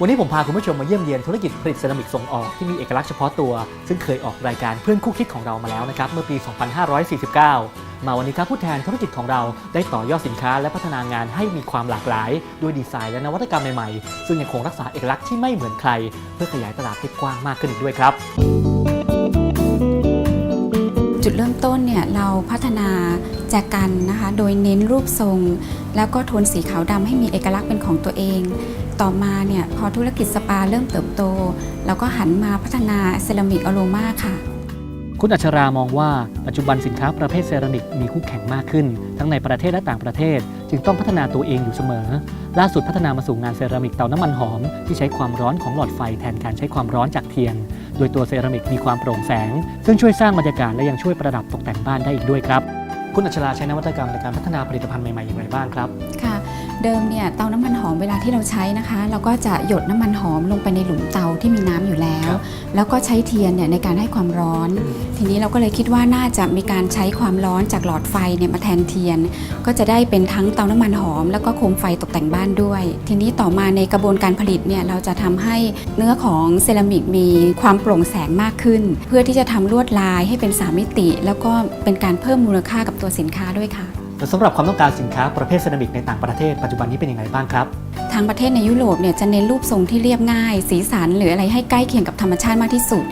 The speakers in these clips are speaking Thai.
วันนี้ผมพาคุณผู้ชมมาเยี่ยมเยียนธุรกิจผลิตเซรามิกส่งออกที่มีเอกลักษณ์เฉพาะตัว ซึ่งเคยออกรายการเพื่อนคู่คิดของเรามาแล้วนะครับเมื่อปี 2549 มาวันนี้ครับผู้แทนธุรกิจของเราได้ต่อยอดสินค้าและพัฒนางานให้มีความหลากหลาย ด้วยดีไซน์และนวัตกรรมใหม่ๆ ซึ่งยังคงรักษาเอกลักษณ์ที่ไม่เหมือนใคร เพื่อขยายตลาดให้กว้างมากขึ้นอีกด้วยครับ จุดเริ่มต้นเนี่ยเราพัฒนา แจกันนะคะ โดยเน้นรูปทรง แล้วก็โทนสีขาวดำให้มีเอกลักษณ์เป็นของตัวเอง ต่อมาเนี่ยพอธุรกิจสปาเริ่มเติบโต เราก็หันมาพัฒนาเซรามิกอโรมาค่ะ คุณอัชรามองว่าปัจจุบันสินค้าประเภทเซรามิกมีคู่แข่งมากขึ้น ทั้งในประเทศและต่างประเทศ จึงต้องพัฒนาตัวเองอยู่เสมอ ล่าสุดพัฒนามาสู่งานเซรามิกเตาน้ำมันหอม ที่ใช้ความร้อนของหลอดไฟแทนการใช้ความร้อนจากเทียนโดยตัวเซรามิกมีความโปร่งแสง ซึ่งช่วยสร้างบรรยากาศและยังช่วยประดับตกแต่งบ้านได้อีกด้วยครับ คุณอัชราใช้นวัตกรรมในการพัฒนาผลิตภัณฑ์ใหม่ๆอย่างไรบ้างครับ ค่ะ เดิมเนี่ยเตาน้ำมันหอมเวลาที่เราใช้นะคะ เราก็จะหยดน้ำมันหอมลงไปในหลุมเตาที่มีน้ำอยู่แล้วครับแล้วก็ใช้เทียนเนี่ยในการให้ความร้อน ทีนี้เราก็เลยคิดว่าน่าจะมีการใช้ความร้อนจากหลอดไฟเนี่ยมาแทนเทียน ก็จะได้เป็นทั้งเตาน้ำมันหอม แล้วก็โคมไฟตกแต่งบ้านด้วย ทีนี้ต่อมาในกระบวนการผลิตเนี่ยเราจะทำให้เนื้อของเซรามิกมีความโปร่งแสงมากขึ้น เพื่อที่จะทำลวดลายให้เป็นสามมิติ แล้วก็เป็นการเพิ่มมูลค่ากับตัวสินค้าด้วยค่ะ และสำหรับความต้องการสินค้าประเภทเซรามิกในต่างประเทศปัจจุบันนี้เป็นยังไงบ้างครับ ทางประเทศในยุโรปเนี่ยจะเน้นรูปทรงที่เรียบง่าย สีสันหรืออะไรให้ใกล้เคียงกับธรรมชาติมากที่สุด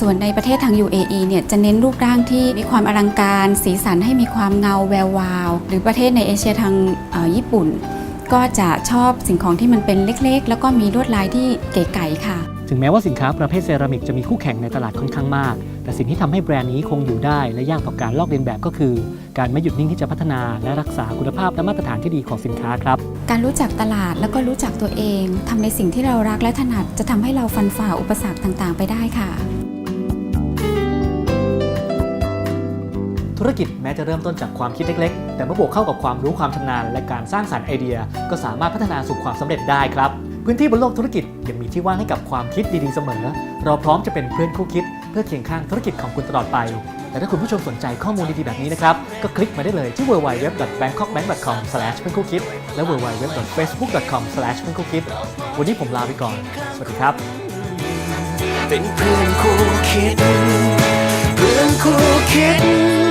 ส่วนในประเทศทาง UAE เนี่ยจะเน้นรูปร่างที่มีความอลังการ สีสันให้มีความเงาแวววาว หรือประเทศในเอเชียทางเอ่อญี่ปุ่น ก็จะชอบสิ่งของที่มันเป็นเล็กๆ แล้วก็มีลวดลายที่เก๋ไก๋ค่ะ ถึงแม้ว่าสินค้าประเภทเซรามิกจะมีคู่แข่งในตลาดค่อนข้างมาก แต่สิ่งที่ทำให้แบรนด์นี้คงอยู่ได้และยากต่อการลอกเลียนแบบก็คือ การไม่หยุดนิ่งที่จะพัฒนาและรักษาคุณภาพและมาตรฐานที่ดีของสินค้าครับ การรู้จักตลาดแล้วก็รู้จักตัวเองทำในสิ่งที่เรารักและถนัดจะทำให้เราฟันฝ่าอุปสรรคต่างๆ ไปได้ค่ะ ธุรกิจแม้จะเริ่มต้นจากความคิดเล็กๆ แต่เมื่อบวกเข้ากับความรู้ความชำนาญและการสร้างสรรค์ไอเดีย ก็สามารถพัฒนาสู่ความสำเร็จได้ครับพื้นที่บนโลกธุรกิจยังมีที่ว่างให้กับความคิดดีๆเสมอ เราพร้อมจะเป็นเพื่อนคู่คิดเพื่อเคียงข้างธุรกิจของคุณตลอดไป แต่ถ้าคุณผู้ชมสนใจข้อมูลดีๆแบบนี้นะครับ ก็คลิกมาได้เลยที่ www.bangkokbank.com เพื่อนคู่คิดและ www.facebook.com เพื่อนคู่คิดวันนี้ผมลาไปก่อน สวัสดีครับ เป็นเพื่อนคู่คิด เพื่อนคู่คิด